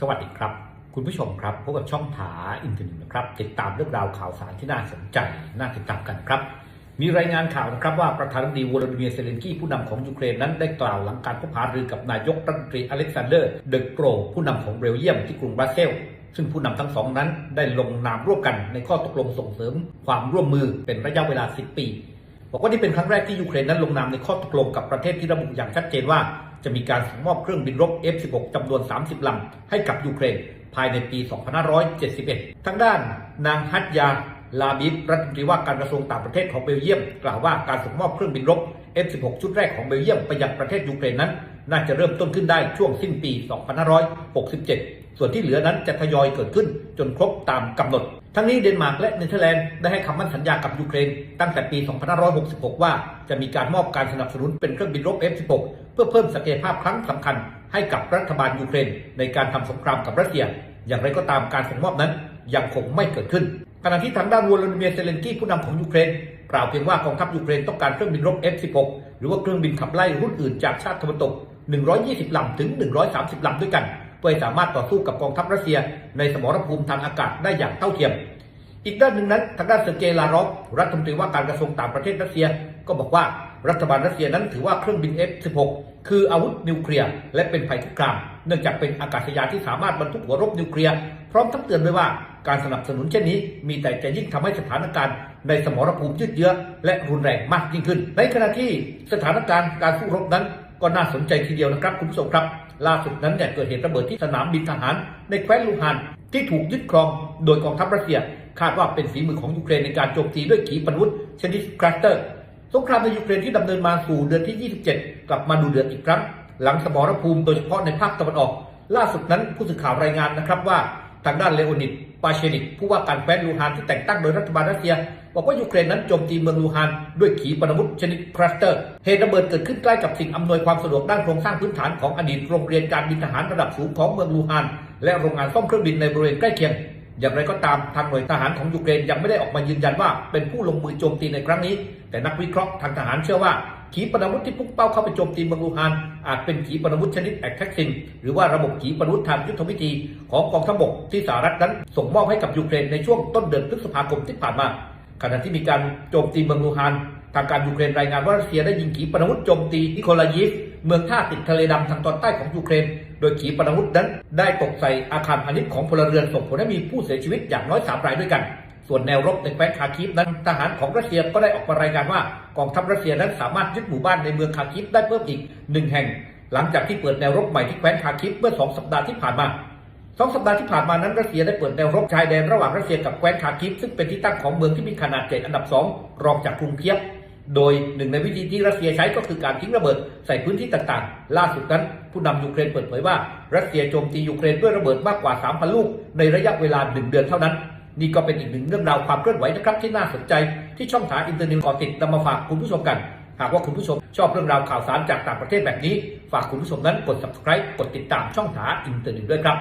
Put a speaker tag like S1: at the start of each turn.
S1: สวัสดีครับ คุณผู้ชมครับพบกับช่องถาอินเทอร์เน็ตนะครับ ติดตามเรื่องราวข่าวสารที่น่าสนใจน่าติดตามกันครับ มีรายงานข่าวนะครับว่าประธานาธิบดีวลาดิเมียร์เซเลนกี้ผู้นำของยูเครนนั้นได้กล่าวหลังการพบหารือกับนายกรัฐมนตรีอเล็กซานเดอร์เดอโกรผู้นำของเบลเยียมที่กรุงบรัสเซลซึ่งผู้นำทั้งสองนั้นได้ลงนามร่วมกันในข้อตกลงส่งเสริม ความร่วมมือเป็นระยะเวลา 10 ปีบอกว่านี่เป็นครั้งแรกที่ยูเครนนั้นลงนามในข้อตกลงกับประเทศที่ระบุอย่างชัดเจนว่า จะมีการส่งมอบเครื่องบินรบ F-16 จำนวน 30 ลำ ให้กับยูเครน ภายในปี 2571ทั้งด้านนางฮัตยา ลาบิฟรัฐมนตรีว่าการกระทรวงต่างประเทศของเบลเยียม กล่าวว่าการส่งมอบเครื่องบินรบ F-16 ชุดแรกของเบลเยียมไปยังประเทศยูเครนนั้น น่าจะเริ่มต้นขึ้นได้ช่วงสิ้นปี 2567 ส่วนที่เหลือนั้นจะทยอยเกิดขึ้นจนครบตามกำหนด ทั้งนี้เดนมาร์กและเนเธอร์แลนด์ได้ให้คำมั่นสัญญากับยูเครนตั้งแต่ปี 2566 ว่าจะมีการมอบการสนับสนุนเป็นเครื่องบินรบ F-16 เพื่อเพิ่มศักยภาพครั้งสำคัญ ให้กับรัฐบาลยูเครน ในการทำสงครามกับรัสเซีย อย่างไรก็ตามการส่งมอบนั้นยังคงไม่เกิดขึ้นขณะที่ทางด้านวลาดิเมียร์เซเลนกี้ผู้นำของยูเครนกล่าวเพียงว่ากองทัพยูเครนต้องการเครื่องบินรบ F-16 หรือว่าเครื่องบินขับไล่รุ่นอื่นจากชาติตะวันตก 120 ลำถึง 130 ลำด้วยกัน พื่อให้สามารถต่อสู้กับกองทัพรัสเซีย ในสมรภูมิทางอากาศได้อย่างเท่าเทียม อีกด้านหนึ่งนั้นทางด้านเซอร์เกย์ลารอฟรัฐมนตรีว่าการกระทรวงต่างประเทศรัสเซีย ก็บอกว่ารัฐบาลรัสเซียนั้นถือว่าเครื่องบิน F-16 คืออาวุธนิวเคลียร์และเป็นภัยคุกคาม เนื่องจากเป็นอากาศยานที่สามารถบรรทุกหัวรบนิวเคลียร์พร้อมทั้งเตือนไว้ว่าการสนับสนุนเช่นนี้ มีแต่จะยิ่งทำให้สถานการณ์ในสมรภูมิยืดเยื้อและรุนแรงมากยิ่งขึ้น ในขณะที่สถานการณ์การสู้รบนั้น ก็น่าสนใจทีเดียวนะครับคุณผู้ชมครับ ล่าสุดนั้นเนี่ยเกิดเหตุระเบิดที่สนามบินทหาร ในแคว้นลูฮานที่ถูกยึดครองโดยกองทัพรัสเซีย คาดว่าเป็นฝีมือของยูเครนในการโจมตีด้วยขีปนาวุธชนิดคลัสเตอร์สงครามในยูเครนที่ดำเนินมาสู่เดือนที่ 27 กลับมาดูเดือดอีกครั้ง หลังสมรภูมิโดยเฉพาะในภาคตะวันออก ล่าสุดนั้นผู้สื่อข่าวรายงานนะครับว่า ทางด้านเลโอนิดปาเชนิกผู้ว่าการแคว้นลูฮานที่แต่งตั้งโดยรัฐบาลรัสเซีย บอกว่ายูเครนนั้นโจมตีเมืองลูฮานด้วยขีปนาวุธชนิดคลัสเตอร์ เหตุระเบิดเกิดขึ้นใกล้กับสิ่งอำนวยความสะดวกด้านโครงสร้างพื้นฐานของอดีตโรงเรียนการบินทหารระดับสูงของเมืองลูฮาน และโรงงานซ่อมเครื่องบินในบริเวณใกล้เคียง อย่างไรก็ตามทางหน่วยทหารของยูเครนยังไม่ได้ออกมายืนยันว่าเป็นผู้ลงมือโจมตีในครั้งนี้ แต่นักวิเคราะห์ทางทหารเชื่อว่า ขีปนาวุธที่พุ่งเป้าเข้าไปโจมตีเมืองลูฮานอาจเป็นขีปนาวุธชนิดแอคแท็กซินหรือว่าระบบขีปนาวุธทางยุทธวิธีของกองทัพบกที่สหรัฐนั้นส่งมอบให้กับยูเครนในช่วงต้นเดือนพฤษภาคมที่ผ่านมาขณะที่มีการโจมตีเมืองลูฮานทางการยูเครนรายงานว่ารัสเซียได้ยิงขีปนาวุธโจมตีนิโคลายิฟเมืองท่าติดทะเลดำทางตอนใต้ของยูเครน โดยขีปนาวุธนั้นได้ตกใส่อาคารพาณิชย์ของพลเรือนส่งผลให้มีผู้เสียชีวิตอย่างน้อยสามรายด้วยกัน ส่วนแนวรบในแคว้นคาคิฟนั้นทหารของรัสเซียก็ได้ออกมารายงานว่ากองทัพรัสเซียนั้นสามารถยึดหมู่บ้านในเมืองคาคิฟได้เพิ่มอีกหนึ่งแห่ง หลังจากที่เปิดแนวรบใหม่ที่แคว้นคาคิฟเมื่อสองสัปดาห์ที่ผ่านมาสองสัปดาห์ที่ผ่านมานั้นรัสเซียได้เปิดแนวรบชายแดนระหว่างรัสเซียกับแคว้นคาคิฟซึ่งเป็นที่ตั้งของเมืองที่มีขนาดใหญ่อันดับสองรองจากกรุงเคียฟโดยหนึ่งในวิธีที่รัสเซียใช้ก็คือการทิ้งระเบิดใส่พื้นที่ต่างๆ ล่าสุดนั้น ผู้นำยูเครนเปิดเผยว่า รัสเซียโจมตียูเครนด้วยระเบิดมากกว่า 3,000 ลูกในระยะเวลาหนึ่งเดือนเท่านั้น นี่ก็เป็นอีกหนึ่งเรื่องราวความเคลื่อนไหวนะครับที่น่าสนใจที่ช่องทางอินเทอร์เน็ตก่อติดนำมาฝากคุณผู้ชมกัน หากว่าคุณผู้ชมชอบเรื่องราวข่าวสารจากต่างประเทศแบบนี้ ฝากคุณผู้ชมนั้นกด subscribe กดติดตามช่องทางอินเทอร์เน็ตด้วยครับ